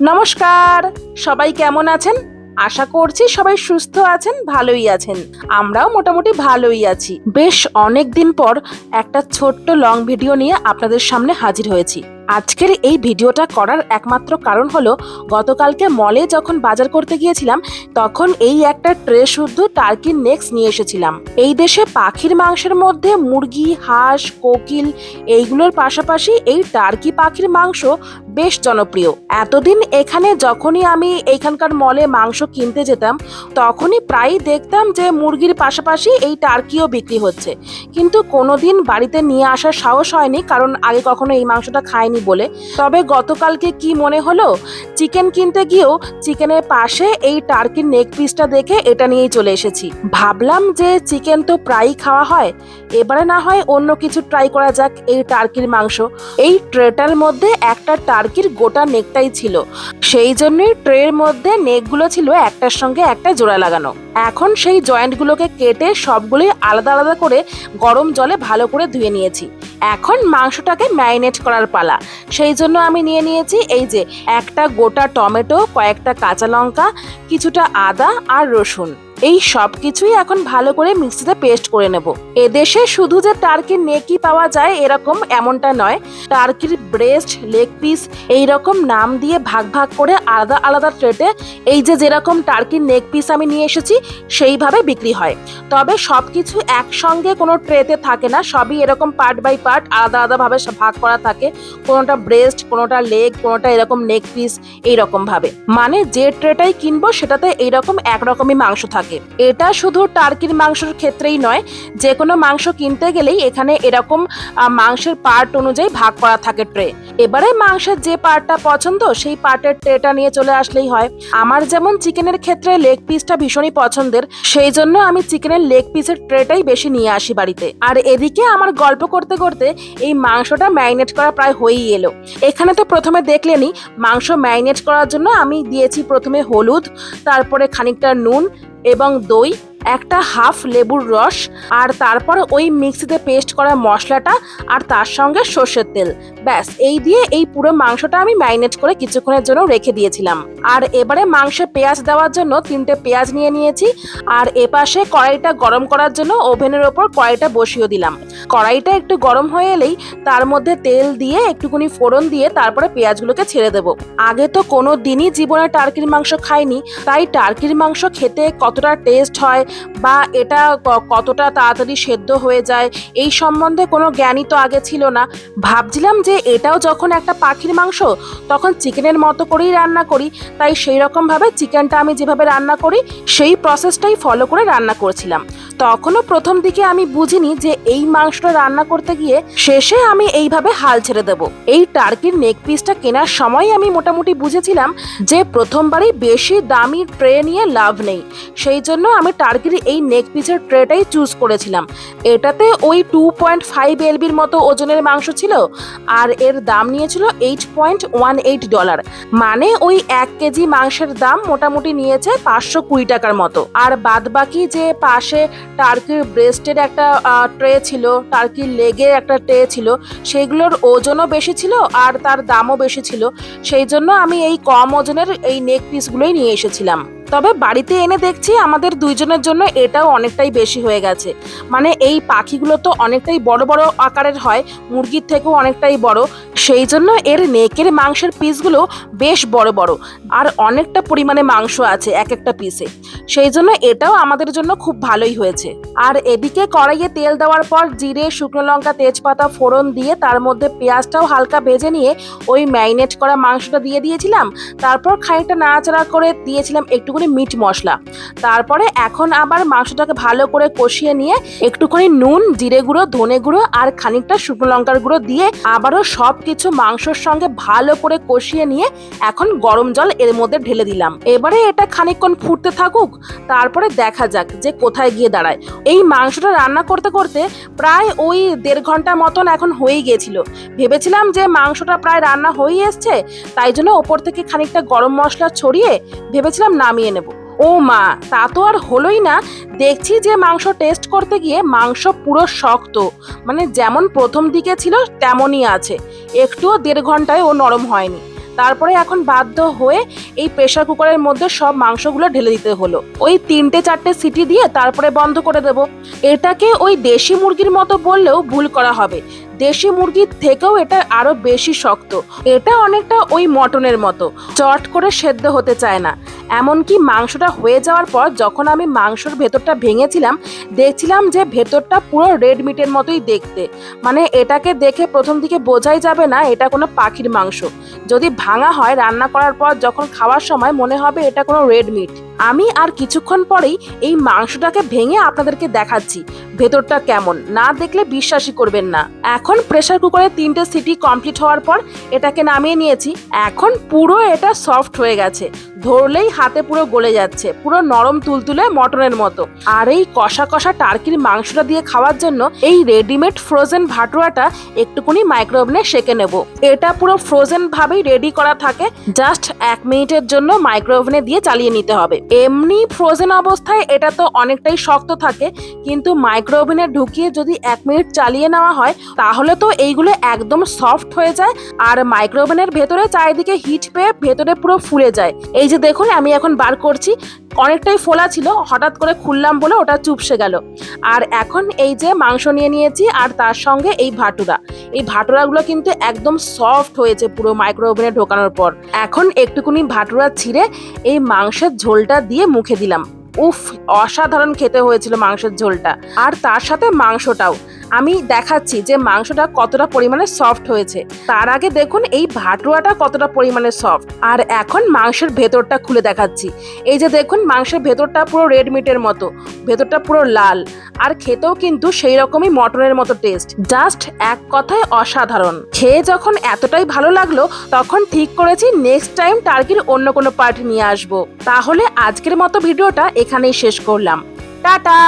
নমস্কার। সবাই কেমন আছেন? আশা করছি সবাই সুস্থ আছেন, ভালোই আছেন। আমরাও মোটামুটি ভালোই আছি। বেশ অনেক দিন পর একটা ছোট্ট লং ভিডিও নিয়ে আপনাদের সামনে হাজির হয়েছি। আজকের এই ভিডিওটা করার একমাত্র কারণ হলো, গতকালকে মলে যখন বাজার করতে গিয়েছিলাম, তখন এই একটা ট্রে শুদ্ধ টার্কির নেক্স নিয়ে এসেছিলাম। এই দেশে পাখির মাংসের মধ্যে মুরগি, হাঁস, কোকিল এইগুলোর পাশাপাশি এই টার্কি পাখির মাংস বেশ জনপ্রিয়। এতদিন এখানে যখনই আমি এইখানকার মলে মাংস কিনতে যেতাম, তখনই প্রায়ই দেখতাম যে মুরগির পাশাপাশি এই টার্কিও বিক্রি হচ্ছে। কিন্তু কোনোদিন বাড়িতে নিয়ে আসার সাহস হয়নি, কারণ আগে কখনো এই মাংসটা খাইনি। বলে। তবে গতকালকে কি মনে হলো? চিকেন কিনতে গিয়েও চিকেনের পাশে এই টার্কির নেক পিসটা দেখে এটা নিয়েই চলে এসেছি। ভাবলাম যে চিকেন তো প্রায়ই খাওয়া হয়। এবারে না হয় অন্য কিছু ট্রাই করা যাক এই টার্কির মাংস। এই ট্রেটার মধ্যে একটা টার্কির গোটা নেকটাই ছিল। সেই জন্যই ট্রের মধ্যে নেকগুলো ছিল একটার সঙ্গে একটা জোড়া লাগানো। এখন সেই জয়েন্টগুলোকে কেটে সবগুলোই আলাদা আলাদা করে গরম জলে ভালো করে ধুয়ে নিয়েছি। এখন মাংসটাকে ম্যারিনেট করার পালা। সেই জন্য আমি নিয়ে নিয়েছি এই যে একটা গোটা টমেটো, কয়েকটা কাঁচা লঙ্কা, কিছুটা আদা আর রসুন। এই সব কিছুই এখন ভালো করে মিক্সিতে পেস্ট করে নেব। এদেশে শুধু যে টার্কির নেকই পাওয়া যায় এরকম এমনটা নয়, টার্কির ব্রেস্ট, লেগ পিস এই রকম নাম দিয়ে ভাগ ভাগ করে আলাদা আলাদা ট্রেটে এই যে যেরকম টার্কির নেক পিস আমি নিয়ে এসেছি, সেইভাবে বিক্রি হয়। তবে সব কিছু একসঙ্গে কোনো ট্রেতে থাকে না, সবই এরকম পার্ট বাই পার্ট আলাদা আলাদাভাবে ভাগ করা থাকে। কোনোটা ব্রেস্ট, কোনোটা লেগ, কোনোটা এরকম নেক পিস এইরকম ভাবে মানে যে ট্রেটাই কিনবো সেটাতে এইরকম একরকমই মাংস থাকে। এটা শুধু টার্কির মাংসের ক্ষেত্রেই নয় যে কোনো মাংস কিনতে গেলেই এখানে এরকম মাংসের পার্ট অনুযায়ী ভাগ করা থাকে ট্রে। এবারে মাংসের যে পার্টটা পছন্দ, সেই পার্টের ট্রেটা নিয়ে চলে আসলেই হয়। আমার যেমন চিকেনের ক্ষেত্রে লেগ পিসটা ভীষণই পছন্দের, সেই জন্য আমি চিকেনের লেগ পিসের ট্রেটাই বেশি নিয়ে আসি বাড়িতে। আর এদিকে আমার গল্প করতে করতে এই মাংসটা ম্যারিনেট করা প্রায় হয়েই এলো। এখানে তো প্রথমে দেখলেনই, মাংস ম্যারিনেট করার জন্য আমি দিয়েছি প্রথমে হলুদ, তারপরে খানিকটা নুন এবং দই একটা হাফ লেবুর রস আর তারপর ওই মিক্সিতে পেস্ট করা মশলাটা আর তার সঙ্গে সর্ষের তেল। ব্যাস, এই দিয়ে এই পুরো মাংসটা আমি ম্যারিনেট করে কিছুক্ষণের জন্য রেখে দিয়েছিলাম। আর এবারে মাংসে পেঁয়াজ দেওয়ার জন্য তিনটে পেঁয়াজ নিয়ে নিয়েছি আর এপাশে কড়াইটা গরম করার জন্য ওভেনের ওপর কড়াইটা বসিয়ে দিলাম। কড়াইটা একটু গরম হয়ে এলেই তার মধ্যে তেল দিয়ে একটুখানি ফোড়ন দিয়ে তারপরে পেঁয়াজগুলোকে ছেড়ে দেবো। আগে তো কোনো দিনই জীবনে টার্কির মাংস খাইনি, তাই টার্কির মাংস খেতে কতটা টেস্ট হয় বা এটা কতটা তাড়াতাড়ি সেদ্ধ হয়ে যায়, এই সম্বন্ধে কোনো জ্ঞানই তো আগে ছিল না। ভাবছিলাম যে এটাও যখন একটা পাখির মাংস, তখন চিকেনের মতো করেই রান্না করি। তাই সেই রকমভাবে চিকেনটা আমি যেভাবে রান্না করি, সেই প্রসেসটাই ফলো করে রান্না করছিলাম। তখনও প্রথম দিকে আমি বুঝিনি যে এই মাংসটা রান্না করতে গিয়ে শেষে আমি এইভাবে হাল ছেড়ে দেব। এই টার্কির নেক পিসটা কেনার সময় আমি মোটামুটি বুঝেছিলাম যে প্রথমবারই বেশি দামি ট্রে নিয়ে লাভ নেই। সেই জন্য আমি টার্কির এই নেক পিসের ট্রেটাই চুজ করেছিলাম। এটাতে ওই টু পয়েন্ট ফাইভ এলবির মতো ওজনের মাংস ছিল আর এর দাম নিয়েছিল eight point one eight dollar মানে ওই এক কেজি মাংসের দাম মোটামুটি নিয়েছে পাঁচশো কুড়ি টাকার মতো। আর বাদ বাকি যে পাশে টার্কির ব্রেস্টের একটা ট্রে ছিল টার্কির লেগের একটা ট্রে ছিল, সেগুলোর ওজনও বেশি ছিল আর তার দামও বেশি ছিল। সেই জন্য আমি এই কম ওজনের এই নেক পিসগুলোই নিয়ে এসেছিলাম। তবে বাড়িতে এনে দেখছি আমাদের দুইজনের জন্য এটাও অনেকটাই বেশি হয়ে গেছে। মানে এই পাখিগুলো তো অনেকটাই বড় বড় আকারের হয়, মুরগির থেকেও অনেকটাই বড়। সেই জন্য এর নেকের মাংসের পিসগুলো বেশ বড় বড়, আর অনেকটা পরিমাণে মাংস আছে এক একটা পিসে। সেই জন্য এটাও আমাদের জন্য খুব ভালোই হয়েছে। আর এদিকে কড়াইয়ে তেল দেওয়ার পর জিরে, শুকনো লঙ্কা, তেজপাতা, ফোড়ন দিয়ে তার মধ্যে পেঁয়াজটাও হালকা ভেজে নিয়ে ওই ম্যারিনেট করা মাংসটা দিয়ে দিয়েছিলাম। তারপর খানিকটা নাড়াচাড়া করে দিয়েছিলাম একটুখানি মিট মশলা। তারপরে এখন আবার মাংসটাকে ভালো করে কষিয়ে নিয়ে একটুখানি নুন, জিরে গুঁড়ো, ধনে গুঁড়ো আর খানিকটা শুকনো লঙ্কার গুঁড়ো দিয়ে আবারও সব কিছু মাংসর সঙ্গে ভালো করে কষিয়ে নিয়ে এখন গরম জল এর মধ্যে ঢেলে দিলাম। এবারে এটা খানিকক্ষণ ফুটতে থাকুক, তারপরে দেখা যাক যে কোথায় গিয়ে দাঁড়ায়। এই মাংসটা রান্না করতে করতে প্রায় ওই দেড় ঘণ্টা মতন এখন হয়ে গিয়েছিল। ভেবেছিলাম যে মাংসটা প্রায় রান্না হয়ে এসছে, তাই জন্য ওপর থেকে খানিকটা গরম মশলা ছড়িয়ে ভেবেছিলাম নামিয়ে নেব। ও মা, তা তো আর হলোই না। দেখছি যে মাংস টেস্ট করতে গিয়ে মাংস পুরো শক্ত। মানে যেমন প্রথম দিকে ছিল, তেমনই আছে। একটুও দেড় ঘন্টায় ও নরম হয়নি। তারপরে এখন বাধ্য হয়ে এই প্রেসার কুকারের মধ্যে সব মাংসগুলো ঢেলে দিতে হলো। ওই তিনটে চারটে সিটি দিয়ে তারপরে বন্ধ করে দেব। এটাকে ওই দেশি মুরগির মতো বললেও ভুল করা হবে। দেশি মুরগির থেকেও এটা আরও বেশি শক্ত। এটা অনেকটা ওই মটনের মতো, চট করে সেদ্ধ হতে চায় না। এমনকি মাংসটা হয়ে যাওয়ার পর যখন আমি মাংসর ভেতরটা ভেঙেছিলাম, দেখছিলাম যে ভেতরটা পুরো রেড মিটের মতোই দেখতে। মানে এটাকে দেখে প্রথম দিকে বোঝাই যাবে না এটা কোনো পাখির মাংস। যদি ভাঙা হয় রান্না করার পর যখন খাওয়ার সময় মনে হবে এটা কোনো রেড মিট আমি আর কিছুক্ষণ পরেই এই মাংসটাকে ভেঙে আপনাদেরকে দেখাচ্ছি। ভেতরটা কেমন? না দেখলে বিশ্বাসই করবেন না। এখন প্রেসার কুকারে তিনটে সিটি কমপ্লিট হওয়ার পর এটাকে নামিয়ে নিয়েছি। এখন পুরো এটা সফট হয়ে গেছে। ধরলেই হাতে পুরো গলে যাচ্ছে, পুরো নরম তুলতুলে মটনের মতো। আর এই কষা কষা টার্কির মাংসটা দিয়ে খাওয়ার জন্য এই রেডিমেড ফ্রোজেন ভাটুয়াটা একটুকুনি মাইক্রোওভেনে সেকে নেব। এটা পুরো ফ্রোজেন ভাবেই রেডি করা থাকে, জাস্ট এক মিনিটের জন্য মাইক্রোওভেনে দিয়ে চালিয়ে নিতে হবে। এমনি ফ্রোজেন অবস্থায় এটা তো অনেকটাই শক্ত থাকে, কিন্তু মাইক্রোওভেনে ঢুকিয়ে যদি এক মিনিট চালিয়ে নেওয়া হয়, তাহলে তো এইগুলো একদম সফট হয়ে যায়, আর মাইক্রোওভেনের ভেতরে চারিদিকে হিট পেয়ে ভেতরে পুরো ফুলে যায়। এই যে দেখুন, আমি এখন বার করছি। অনেকটাই ফোলা ছিল, হঠাৎ করে খুললাম বলে ওটা চুপসে গেল। আর এখন এই যে মাংস নিয়ে নিয়েছি, আর তার সঙ্গে এই ভাটুরা। এই ভাটুরাগুলো কিন্তু একদম সফট হয়েছে পুরো মাইক্রো মাইক্রোওভেনে ঢোকানোর পর। এখন একটুকুনি ভাটুরা ছিঁড়ে এই মাংসের ঝোলটা দিয়ে মুখে দিলাম। উফ, অসাধারণ খেতে হয়েছিল মাংসের ঝোলটা। আর তার সাথে মাংসটাও। আমি দেখাচ্ছি যে মাংসটা কতটা পরিমাণে সফট হয়েছে। তার আগে দেখুন এই ভাটুয়াটা কতটা পরিমাণে সফট আর এখন মাংসের ভেতরটা খুলে দেখাচ্ছি। এই যে দেখুন মাংসের ভেতরটা পুরো রেড মিটের মতো, ভেতরটা পুরো লাল। আর খেতেও কিন্তু সেই রকমই মটনের মতো টেস্ট জাস্ট এক কথায় অসাধারণ। খেয়ে যখন এতটাই ভালো লাগল, তখন ঠিক করেছি নেক্সট টাইম টার্কির অন্য কোনো পার্ট নিয়ে আসব। তাহলে আজকের মতো ভিডিওটা এখানেই শেষ করলাম। টাটা!